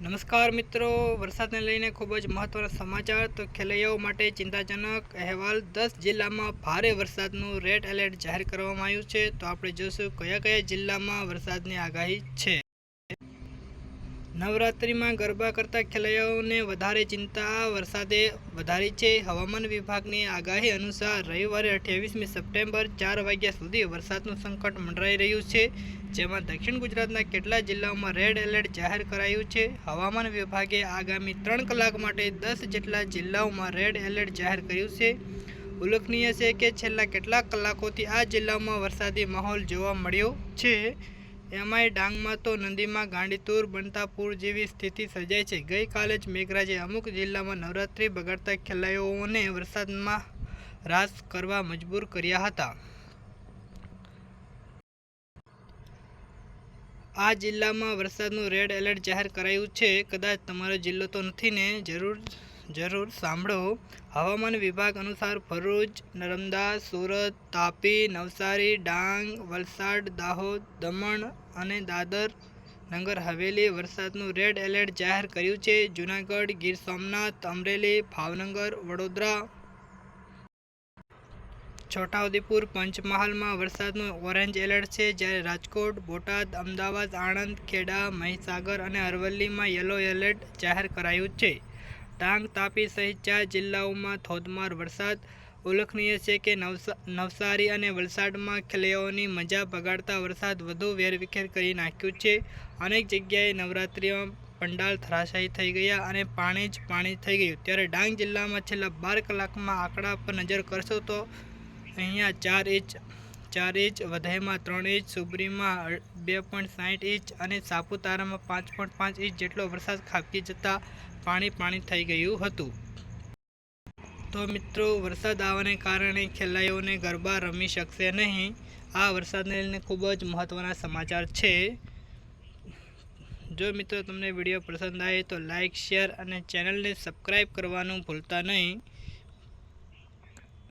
નમસ્કાર મિત્રો, વરસાદને લઈને ખૂબ જ મહત્ત્વના સમાચાર. તો ખેલૈયાઓ માટે ચિંતાજનક અહેવાલ, દસ જિલ્લામાં ભારે વરસાદનું રેડ એલર્ટ જાહેર કરવામાં આવ્યું છે. તો આપણે જોશું કયા કયા જિલ્લામાં વરસાદની આગાહી છે. નવરાત્રિમાં ગરબા કરતા ખેલૈયાઓને વધારે ચિંતા, વરસાદે વધારી છે. હવામાન વિભાગની આગાહી અનુસાર રવિવારે અઠ્યાવીસમી સપ્ટેમ્બર ચાર વાગ્યા સુધી વરસાદનું સંકટ મંડરાઈ રહ્યું છે, જેમાં દક્ષિણ ગુજરાતના કેટલા જિલ્લાઓમાં રેડ એલર્ટ જાહેર કરાયું છે. હવામાન વિભાગે આગામી ત્રણ કલાક માટે દસ જેટલા જિલ્લાઓમાં રેડ એલર્ટ જાહેર કર્યું છે. ઉલ્લેખનીય છે કે છેલ્લા કેટલાક કલાકોથી આ જિલ્લાઓમાં વરસાદી માહોલ જોવા મળ્યો છે. એમાંય ડાંગમાં તો નદીમાં ગાંડીતુર બનતા પૂર જેવી સ્થિતિ સર્જાઈ છે. ગઈકાલે જ મેઘરાજે અમુક જિલ્લામાં નવરાત્રિ બગાડતા ખેલૈયાઓને વરસાદમાં રાસ કરવા મજબૂર કર્યા હતા. આ જિલ્લામાં વરસાદનું રેડ એલર્ટ જાહેર કરાયું છે. કદાચ તમારો જિલ્લો તો નથી ને? જરૂર જરૂર સાંભળો. હવામાન વિભાગ અનુસાર ભરૂચ, નર્મદા, સુરત, તાપી, નવસારી, ડાંગ, વલસાડ, દાહોદ, દમણ અને દાદર નગર હવેલી વરસાદનું રેડ એલર્ટ જાહેર કર્યું છે. જૂનાગઢ, ગીર સોમનાથ, અમરેલી, ભાવનગર, વડોદરા. છોટાઉદેપુર પંચમહાલમાં વરસાદનું ઓરેન્જ એલર્ટ છે. જ્યારે રાજકોટ, બોટાદ, અમદાવાદ, આણંદ, ખેડા, મહીસાગર અને અરવલ્લીમાં યલો એલર્ટ જાહેર કરાયું છે. ડાંગ, તાપી સહિત ચાર જિલ્લાઓમાં ધોધમાર વરસાદ. ઉલ્લેખનીય છે કે નવસા, નવસારી અને વલસાડમાં ખેલૈયાઓની મજા બગાડતા વરસાદ વધુ વેરવિખેર કરી નાખ્યું છે. અનેક જગ્યાએ નવરાત્રિમાં પંડાલ ધરાશાયી થઈ ગયા અને પાણી જ પાણી થઈ ગયું. ત્યારે ડાંગ જિલ્લામાં છેલ્લા બાર કલાકમાં આંકડા પર નજર કરશો તો અહીંયા ચાર ઇંચ ચાર ઇંચ વધઈમાં ત્રણ ઇંચ સુબરીમાં બે પોઈન્ટ સાઠ ઇંચ અને સાપુતારામાં પાંચ પોઈન્ટ પાંચ ઇંચ જેટલો વરસાદ ખાબકી જતાં પાણી પાણી થઈ ગયું હતું. તો મિત્રો, વરસાદ આવવાને કારણે ખેલાડીઓને ગરબા રમી શકશે નહીં. આ વરસાદને લઈને ખૂબ જ મહત્ત્વના સમાચાર છે. જો મિત્રો તમને વીડિયો પસંદ આવે તો લાઇક શેર અને ચેનલને સબસ્ક્રાઈબ કરવાનું ભૂલતા નહીં.